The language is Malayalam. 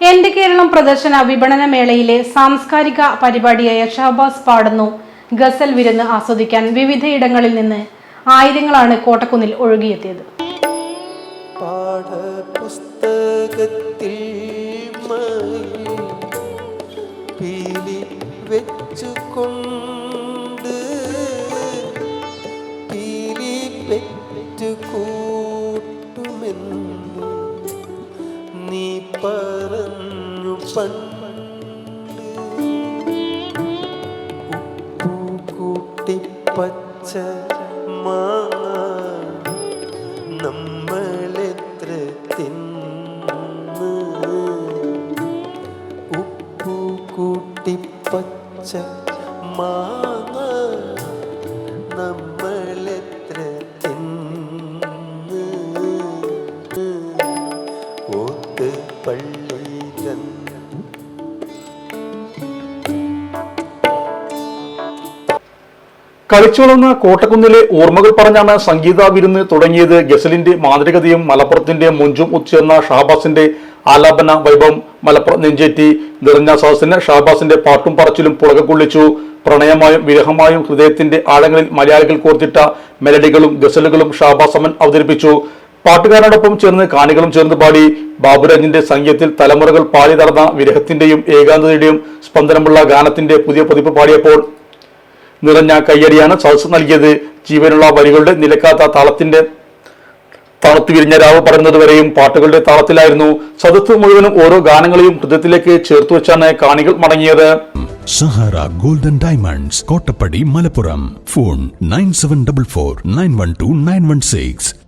എന്റെ കേരളം പ്രദർശന വിപണന മേളയിലെ സാംസ്കാരിക പരിപാടിയായ ഷഹബാസ് പാടുന്നു. ഗസൽ വിരുന്ന് ആസ്വദിക്കാൻ വിവിധയിടങ്ങളിൽ നിന്ന് ആയിരങ്ങളാണ് കോട്ടക്കുന്നിൽ ഒഴുകിയെത്തിയത്. വെച്ചുകൊണ്ട് നീ കൂട്ടി പച്ച മാങ്ങ നമ്മളെത്ര തിന്ന് ഉപ്പു നമ്മളെത്ര തിന്ന് ഓത്ത് പള്ളി കളിച്ചുവളർന്ന കോട്ടക്കുന്നിലെ ഓർമ്മകൾ പറഞ്ഞാണ് സംഗീത വിരുന്ന് തുടങ്ങിയത്. ഗസലിന്റെ മാന്ത്രികതയും മലപ്പുറത്തിന്റെ മുഞ്ചും ഉച്ചേർന്ന ഷാബാസിന്റെ ആലാപന വൈഭവം മലപ്പുറം നെഞ്ചേറ്റി. നിറഞ്ഞ സദസ്സിന് ഷാബാസിന്റെ പാട്ടും പറച്ചിലും പുളക കൊള്ളിച്ചു. പ്രണയമായും വിരഹമായും ഹൃദയത്തിന്റെ ആഴങ്ങളിൽ മലയാളികൾ കോർത്തിട്ട മെലഡികളും ഗസലുകളും ഷാബാസ് അമൻ അവതരിപ്പിച്ചു. പാട്ടുകാരോടൊപ്പം ചേർന്ന് കാണികളും ചേർന്ന് പാടി. ബാബുരാജിന്റെ സംഗീതത്തിൽ തലമുറകൾ പാടി നടന്ന വിരഹത്തിന്റെയും ഏകാന്തതയുടെയും സ്പന്ദനമുള്ള ഗാനത്തിന്റെ പുതിയ പതിപ്പ് പാടിയപ്പോൾ നിറഞ്ഞ കയ്യടിയാണ് സദസ് നൽകിയത്. ജീവനുള്ള വരികളുടെ നിലക്കാത്ത താളത്തിന്റെ തണുത്തു വിരിഞ്ഞ രാവ് പറയുന്നതുവരെയും പാട്ടുകളുടെ താളത്തിലായിരുന്നു. സദസ് മുഴുവനും ഓരോ ഗാനങ്ങളെയും ഹൃദയത്തിലേക്ക് ചേർത്ത് വെച്ചാണ് കാണികൾ മടങ്ങിയത്. Sahara golden diamonds Kottappadi Malappuram. Phone nine seven double four nine one two nine one six.